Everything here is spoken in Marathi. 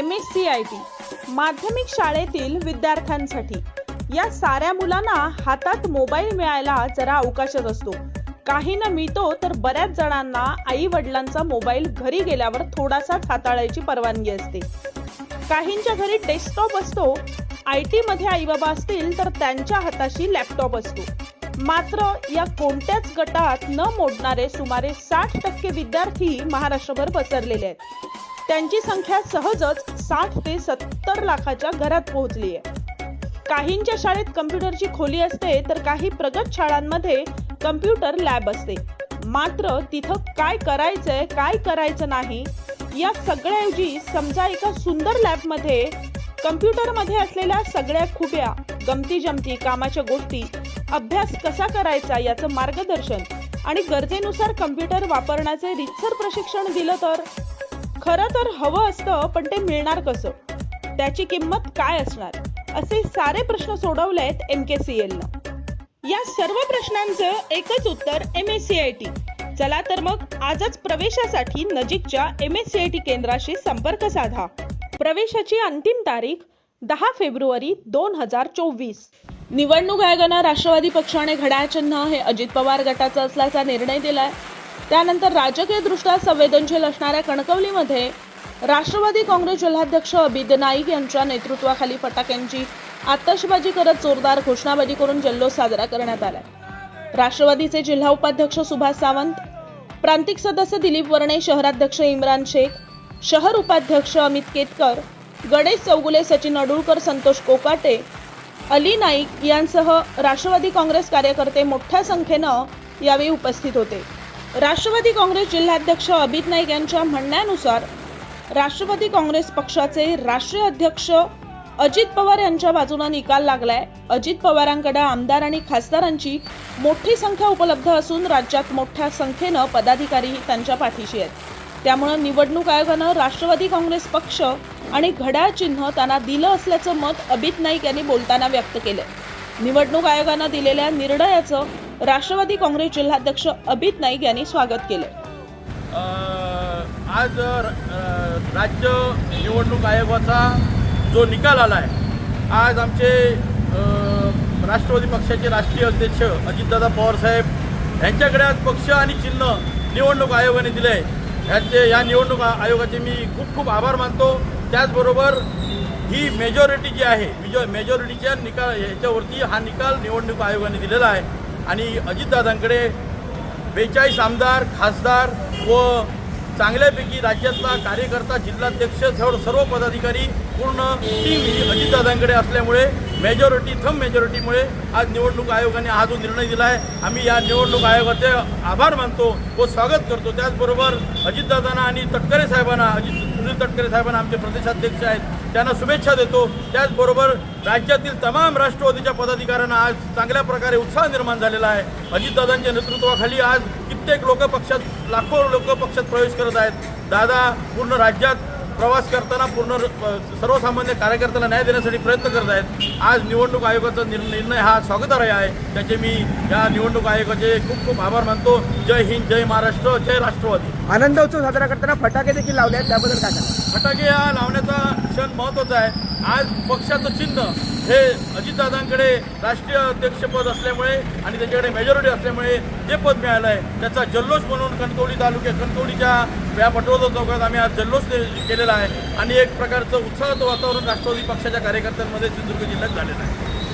M S C I T माध्यमिक शाळेतील विद्यार्थ्यांसाठी. या साऱ्या मुलांना हातात मोबाईल मिळायला जरा अवकाशच असतो. काही न मिळतो तर बऱ्याच जणांना आई वडिलांचा मोबाईल घरी गेल्यावर थोडासाच हाताळायची परवानगी असते. काहींच्या घरी डेस्कटॉप असतो आय टी मध्ये आई बाबा असतील तर त्यांच्या हाताशी लॅपटॉप असतो. मात्र या कोणत्याच गटात न मोडणारे सुमारे साठ टक्के विद्यार्थी महाराष्ट्रभर पसरलेले आहेत. त्यांची संख्या सहजच साठ ते सत्तर लाखाच्या घरात पोहोचली आहे. काहींच्या शाळेत कम्प्युटरची खोली असते तर काही प्रगत शाळांमध्ये कम्प्युटर लॅब असते. मात्र तिथं काय करायचंय काय करायचं नाही या सगळ्याऐवजी समजा एका सुंदर लॅबमध्ये कम्प्युटरमध्ये असलेल्या सगळ्या खुब्या गमती जमती कामाच्या गोष्टी अभ्यास कसा करायचा याचं मार्गदर्शन आणि गरजेनुसार कम्प्युटर वापरण्याचे रितसर प्रशिक्षण दिलं तर? खरं तर हवं असतं पण ते मिळणार कसं? त्याची किंमत काय असणार? असे सारे प्रश्न सोडवलेत एम के सी एलनं या सर्व प्रश्नांचं एकच उत्तर M S C I T चला तर मग आजच प्रवेशासाठी नजीकच्या M S C I T केंद्राशी संपर्क साधा. प्रवेशाची अंतिम तारीख दहा फेब्रुवारी दोन हजार चोवीस. निवडणूक आयोगानं राष्ट्रवादी पक्षाने घड्याळ चिन्ह हे अजित पवार गटाचं असल्याचा निर्णय दिलाय. त्यानंतर राजकीयदृष्ट्या संवेदनशील असणाऱ्या कणकवलीमध्ये राष्ट्रवादी काँग्रेस जिल्हाध्यक्ष अबिद नाईक यांच्या नेतृत्वाखाली फटाक्यांची आतषबाजी करत जोरदार घोषणाबाजी करून जल्लोष साजरा करण्यात आला राष्ट्रवादीचे जिल्हा उपाध्यक्ष सुभाष सावंत प्रांतिक सदस्य दिलीप वर्णे शहराध्यक्ष इम्रान शेख शहर उपाध्यक्ष अमित केतकर गणेश चौगुले सचिन अडुळकर संतोष कोकाटे अली नाईक यांसह राष्ट्रवादी काँग्रेस कार्यकर्ते मोठ्या संख्येनं यावेळी उपस्थित होते. राष्ट्रवादी काँग्रेस जिल्हाध्यक्ष अभित नाईक यांच्या म्हणण्यानुसार राष्ट्रवादी काँग्रेस पक्षाचे राष्ट्रीय अध्यक्ष अजित पवार यांच्या बाजूने निकाल लागलाय. अजित पवारांकडे आमदार आणि खासदारांची मोठी संख्या उपलब्ध असून राज्यात मोठ्या संख्येनं पदाधिकारी त्यांच्या पाठीशी आहेत. त्यामुळं निवडणूक आयोगानं राष्ट्रवादी काँग्रेस पक्ष आणि घड्याळ चिन्ह त्यांना दिलं असल्याचं मत अभित नाईक यांनी बोलताना व्यक्त केलं निवडणूक आयोगानं दिलेल्या निर्णयाचं राष्ट्रवादी काँग्रेस जिल्हाध्यक्ष अभित नाईक यांनी स्वागत केलं. आज राज्य निवडणूक आयोगाचा जो निकाल आला आहे आज आमचे राष्ट्रवादी पक्षाचे राष्ट्रीय अध्यक्ष अजितदादा पवारसाहेब यांच्याकडे आज पक्ष आणि चिन्ह निवडणूक आयोगाने दिले आहे ह्याचे या निवडणूक आयोगाचे मी खूप खूप आभार मानतो. त्याचबरोबर ही मेजॉरिटी जी आहे मेजॉ मेजॉरिटीच्या निकाल ह्याच्यावरती हा निकाल निवडणूक आयोगाने दिलेला आहे. आणि अजितदादांकडे बेचाळीस आमदार खासदार व चांगल्यापैकी राज्यातला कार्यकर्ता जिल्हाध्यक्ष सर्व सर्व पदाधिकारी पूर्ण टीम ही अजितदादांकडे असल्यामुळे मेजॉरिटी थम मेजॉरिटीमुळे आज निवडणूक आयोगाने हा जो निर्णय दिला आहे आम्ही या निवडणूक आयोगाचे आभार मानतो व स्वागत करतो. त्याचबरोबर अजितदादांना आणि तटकरे साहेबांना अजित सुनील तटकरे साहेबांना आमचे प्रदेशाध्यक्ष आहेत त्यांना शुभेच्छा देतो. त्याचबरोबर राज्यातील तमाम राष्ट्रवादीच्या पदाधिकाऱ्यांना आज चांगल्या प्रकारे उत्साह निर्माण झालेला आहे. अजितदादांच्या नेतृत्वाखाली आज कित्येक लोक पक्षात लाखो लोक पक्षात प्रवेश करत आहेत. दादा पूर्ण राज्यात प्रवास करताना पूर्ण सर्वसामान्य कार्यकर्त्याला न्याय देण्यासाठी प्रयत्न करत आहेत. आज निवडणूक आयोगाचा निर- निर्णय हा स्वागतार्ह आहे. त्याचे मी या निवडणूक आयोगाचे खूप खूप आभार मानतो. जय हिंद जय महाराष्ट्र जय राष्ट्रवादी. आनंद उत्सव साजरा करताना फटाके देखील लावले आहेत. त्याबद्दल काय फटाके हा लावण्याचा क्षण महत्त्वाचा आहे. आज पक्षाचं चिन्ह हे अजितदादांकडे राष्ट्रीय अध्यक्षपद असल्यामुळे आणि त्यांच्याकडे मेजॉरिटी असल्यामुळे जे पद मिळालं आहे त्याचा जल्लोष म्हणून कणकवली तालुक्या कणकवलीच्या या पटवर्धन चौकात आम्ही आज जल्लोष केलेला आहे. आणि एक प्रकारचं उत्साहाचं वातावरण राष्ट्रवादी पक्षाच्या कार्यकर्त्यांमध्ये सिंधुदुर्ग जिल्ह्यात झालेलं आहे.